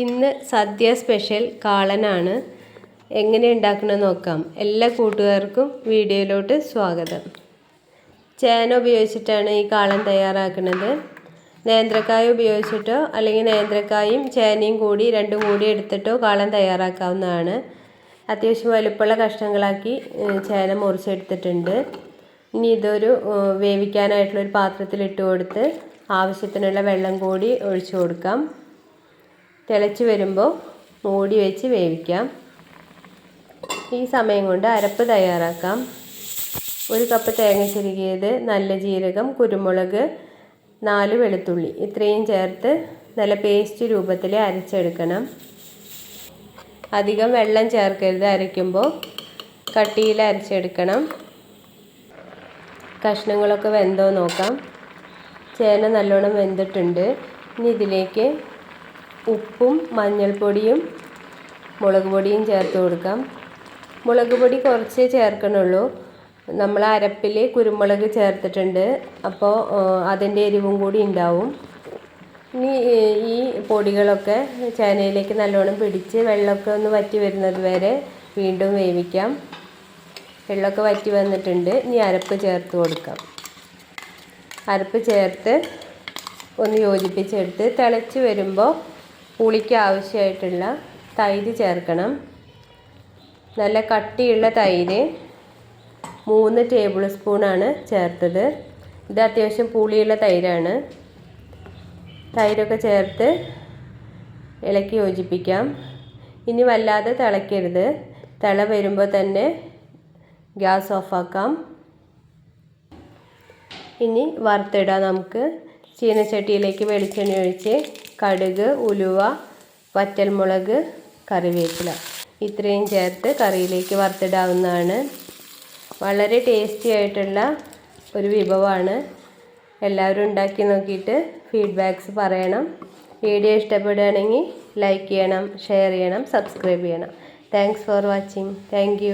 ഇന്ന് സദ്യ സ്പെഷ്യൽ കാളനാണ്. എങ്ങനെ ഉണ്ടാക്കണമെന്ന് നോക്കാം. എല്ലാ കൂട്ടുകാർക്കും വീഡിയോയിലോട്ട് സ്വാഗതം. ചേന ഉപയോഗിച്ചിട്ടാണ് ഈ കാളൻ തയ്യാറാക്കുന്നത് നേന്ത്രക്കായ ഉപയോഗിച്ചിട്ടോ അല്ലെങ്കിൽ നേന്ത്രക്കായും ചേനയും കൂടി രണ്ടും കൂടി എടുത്തിട്ടോ കാളൻ തയ്യാറാക്കാവുന്നതാണ്. അത്യാവശ്യം വലുപ്പുള്ള കഷ്ണങ്ങളാക്കി ചേന മുറിച്ചെടുത്തിട്ടുണ്ട്. ഇനി ഇതൊരു വേവിക്കാനായിട്ടുള്ളൊരു പാത്രത്തിലിട്ട് കൊടുത്ത് ആവശ്യത്തിനുള്ള വെള്ളം കൂടി ഒഴിച്ചു കൊടുക്കാം. തിളച്ച് വരുമ്പോൾ മൂടി വെച്ച് വേവിക്കാം. ഈ സമയം കൊണ്ട് അരപ്പ് തയ്യാറാക്കാം. ഒരു കപ്പ് തേങ്ങ ചിരുകിയത് നല്ല ജീരകം കുരുമുളക് നാല് വെളുത്തുള്ളി ഇത്രയും ചേർത്ത് നല്ല പേസ്റ്റ് രൂപത്തിൽ അരച്ചെടുക്കണം. അധികം വെള്ളം ചേർക്കരുത് അരയ്ക്കുമ്പോൾ. കട്ടിയിൽ അരച്ചെടുക്കണം. കഷ്ണങ്ങളൊക്കെ വെന്തോ നോക്കാം. ചേന നല്ലോണം വെന്തിട്ടുണ്ട്. ഇനി ഇതിലേക്ക് ഉപ്പും മഞ്ഞൾപ്പൊടിയും മുളക് പൊടിയും ചേർത്ത് കൊടുക്കാം. മുളക് പൊടി കുറച്ചേ ചേർക്കണുള്ളൂ. നമ്മൾ അരപ്പിൽ കുരുമുളക് ചേർത്തിട്ടുണ്ട്. അപ്പോൾ അതിന്റെ എരിവും കൂടി ഉണ്ടാവും. ഇനി ഈ പൊടികളൊക്കെ ചേനയിലേക്ക് നല്ലോണം പിടിച്ച് വെള്ളമൊക്കെ ഒന്ന് വറ്റി വരുന്നത് വരെ വീണ്ടും വേവിക്കാം. വെള്ളമൊക്കെ വറ്റി വന്നിട്ടുണ്ട്. ഇനി അരപ്പ് ചേർത്ത് കൊടുക്കാം. അരപ്പ് ചേർത്ത് ഒന്ന് യോജിപ്പിച്ചെടുത്ത് തിളച്ച് വരുമ്പോൾ പുളിക്ക് ആവശ്യമായിട്ടുള്ള തൈര് ചേർക്കണം. നല്ല കട്ടിയുള്ള തൈര് മൂന്ന് ടേബിൾ സ്പൂണാണ് ചേർത്തത്. ഇത് അത്യാവശ്യം പുളിയുള്ള തൈരാണ്. തൈരൊക്കെ ചേർത്ത് ഇളക്കി യോജിപ്പിക്കാം. ഇനി വല്ലാതെ തിളയ്ക്കരുത്. തിള വരുമ്പോൾ തന്നെ ഗ്യാസ് ഓഫാക്കാം. ഇനി വറുത്തിടാം നമുക്ക്. ചീനച്ചട്ടിയിലേക്ക് വെളിച്ചെണ്ണ ഒഴിച്ച് കടുക് ഉലുവ വറ്റൽമുളക് കറിവേപ്പില. ഇത്രയും ചേർത്ത് കറിയിലേക്ക് വറുത്തിടാവുന്നതാണ്. വളരെ ടേസ്റ്റി ആയിട്ടുള്ള ഒരു വിഭവമാണ്. എല്ലാവരും ഉണ്ടാക്കി നോക്കിയിട്ട് ഫീഡ്ബാക്ക്സ് പറയണം. വീഡിയോ ഇഷ്ടപ്പെടുകയാണെങ്കിൽ ലൈക്ക് ചെയ്യണം ഷെയർ ചെയ്യണം സബ്സ്ക്രൈബ് ചെയ്യണം. Thanks for watching thank